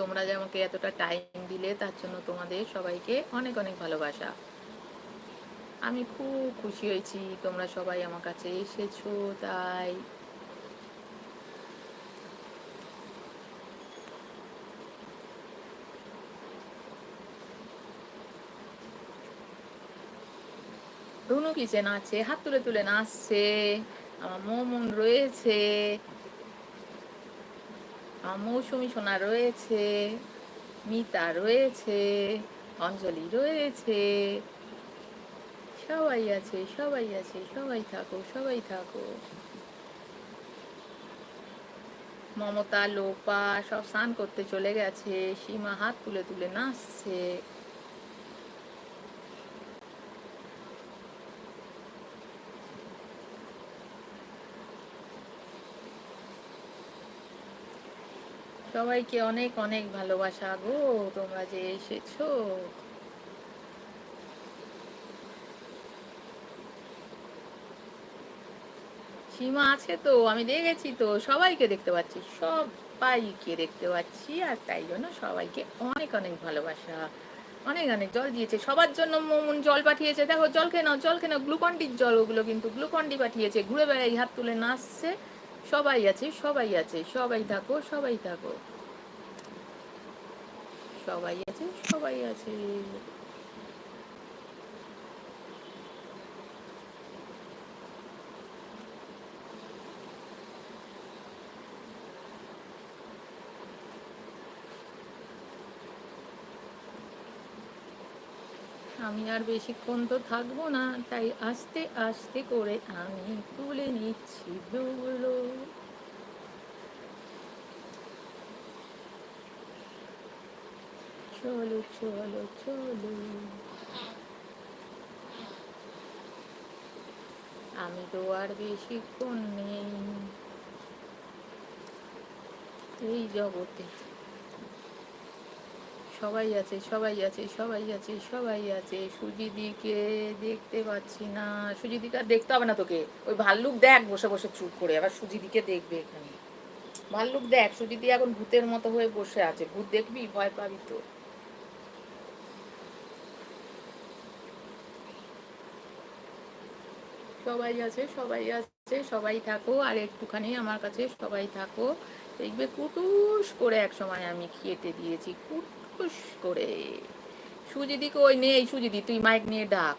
তোমরা যে আমাকে এতটা টাইম দিলে, তার জন্য তোমাদের সবাইকে অনেক অনেক ভালোবাসা। আমি খুব খুশি হয়েছি, তোমরা সবাই আমার কাছে এসেছ, তাই। রুনু কিচেন আছে, হাত তুলে তুলে নাচছে, আমার মোমন রয়েছে। মৌসুমি সোনা রয়েছে, মিতা রয়েছে, অঞ্জলি রয়েছে। সবাই আছে সবাই আছে, সবাই থাকো সবাই থাকো। মমতা, লোপা সব স্নান করতে চলে গেছে, সীমা হাত তুলে তুলে নাচছে। সবাইকে অনেক অনেক ভালোবাসা গো, তোমরা যে এসেছ। সীমা আছে তো? আমি দেখেছি তো, সবাইকে দেখতে পাচ্ছি। সবাইকে দেখতে পাচ্ছি, আর তাই জন্য সবাইকে অনেক অনেক ভালোবাসা। অনেক অনেক জল দিয়েছে। সবার জন্য মমন জল পাঠিয়েছে। দেখো, জল খেয়ে নাও, জল খেয়ে নাও। গ্লুকন্ডির জল, ওগুলো কিন্তু গ্লুকন্ডি পাঠিয়েছে। ঘুরে বেড়াই হাত তুলে নাচছে। সবাই আছে সবাই আছে সবাই থাকো সবাই থাকো। সবাই আছে সবাই আছে। আমি আর বেশিক্ষণ তো থাকব না, তাই আস্তে আস্তে করে আমি তুলে নিচ্ছি ব্লুগুলো চলো চলো চলো। আমি তো আর বেশিক্ষণ নেই এই জগতে। সবাই আছে সবাই আছে সবাই আছে সবাই আছে। সুজিদিকে দেখতে পাচ্ছি না। সুজিদিকে আর দেখতে হবে না তোকে। ওই ভাল্লুক দেখ বসে বসে চুপ করে। আবার সুজিদিকে দেখবে এখানে। ভাল্লুক দেখ, সুজিদি এখন ভূতের মতো হয়ে বসে আছে। ভূত দেখবি? ভয় পাবি তো। সবাই আছে সবাই আছে, সবাই থাকো। আর একটুখানি আমার কাছে সবাই থাকো। দেখবে কুটুস করে এক সময় আমি কেটে দিয়েছি। করে। সুজিদি তুই মাইক নিয়ে ডাক।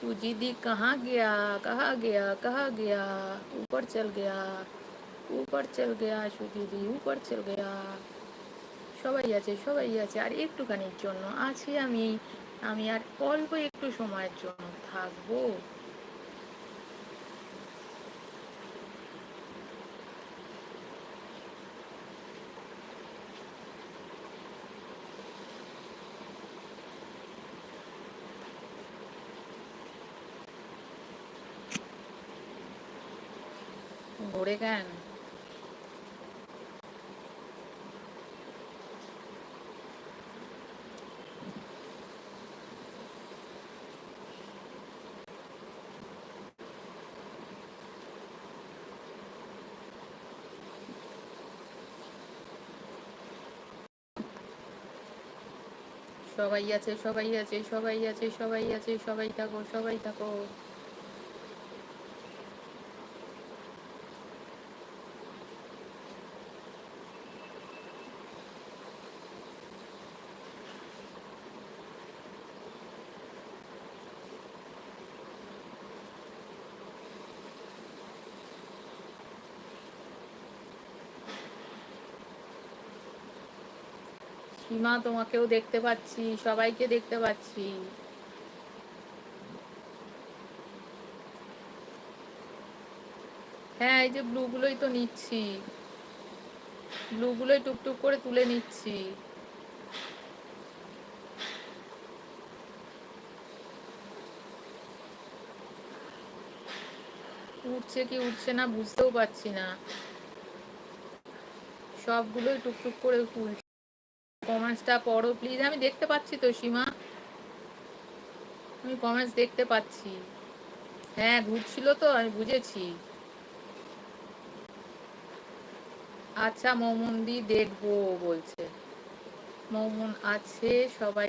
সুজিদি, কাহা গিয়া? কাহা গিয়া? কাহা গিয়া? উপর চল গিয়া? উপর চল গিয়া, সুজিদি, উপর চল গিয়া। সবাই আছে সবাই আছে। আর একটুখানির জন্য আছি আমি। আমি আর অল্প একটু সময়ের জন্য থাকব। ঘুরে কেন সবাই আছে সবাই আছে সবাই আছে সবাই আছে সবাই থাকো সবাই থাকো। সীমা তোমাকেও দেখতে পাচ্ছি, সবাইকে দেখতে পাচ্ছি। হ্যাঁ এই যে ব্লুগুলোই তো নিচ্ছি। ব্লুগুলোই টুকটুক করে তুলে নিচ্ছি। উঠছে কি উঠছে না বুঝতেও পারছি না। সবগুলোই টুকটুক করে তুলছি। কমেন্টসটা পড়ো প্লিজ আমি দেখতে পাচ্ছি তো, সীমা। আমি কমেন্টস দেখতে পাচ্ছি। হ্যাঁ ঘুরছিল তো, আমি বুঝেছি। আচ্ছা মৌমন দি দেখব, বলছে। মৌমন আছে, সবাই